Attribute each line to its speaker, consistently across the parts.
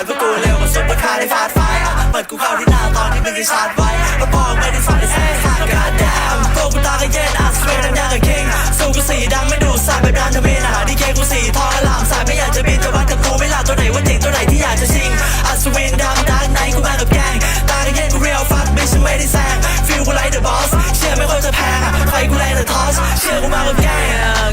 Speaker 1: อยพวกกูเร็วกว่าซุดเปร์คาในฟาดไฟอะเปิดกูเข้าที่หน้าตอนที่มึงได้ชาร์จไว้แล้วพอไม่ได้ฝันได้แสงบขาดกระดาตัวกูตาก็เย็นอะสเปรย์ยังยากับคิงสู้กูสีดำไม่ดูดสายแบบดันทวิน่าที่เกกูสีทองอลามสายไม่อยากจะบินจะวัดกับกูไม่หลับตัวไหนว่าจริงตัวไหนที่อยากจะชิงอัศวินดำดังไหนกูมากับแกงตาก็เย็นกูเรียวฟัดไม่ใช่ไม่ได้แซงฟิลกูไล่เดอะบอสเชื่อไม่ค่อยจะแพงไฟกูแรงแต่ทอสเชื่อกูมากับแกง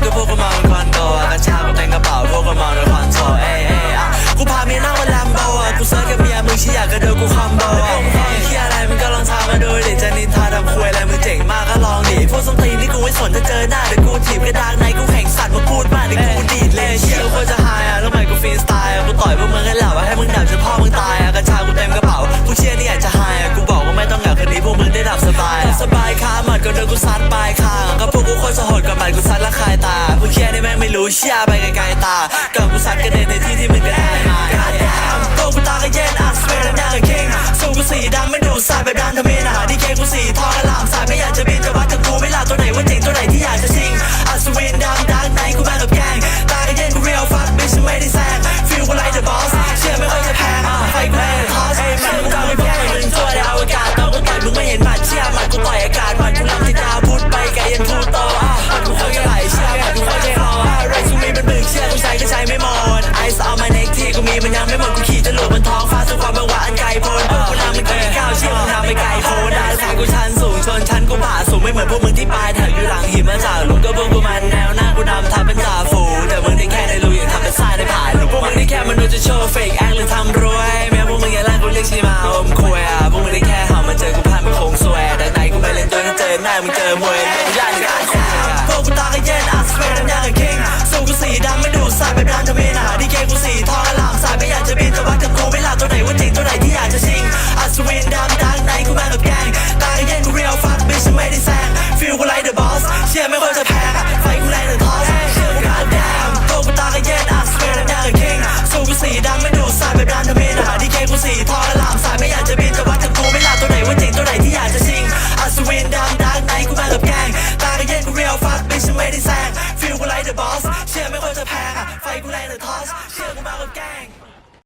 Speaker 1: ดูเชี่ยไปไกลตากับกูสัตว์กรเด็น Jeg er min dame,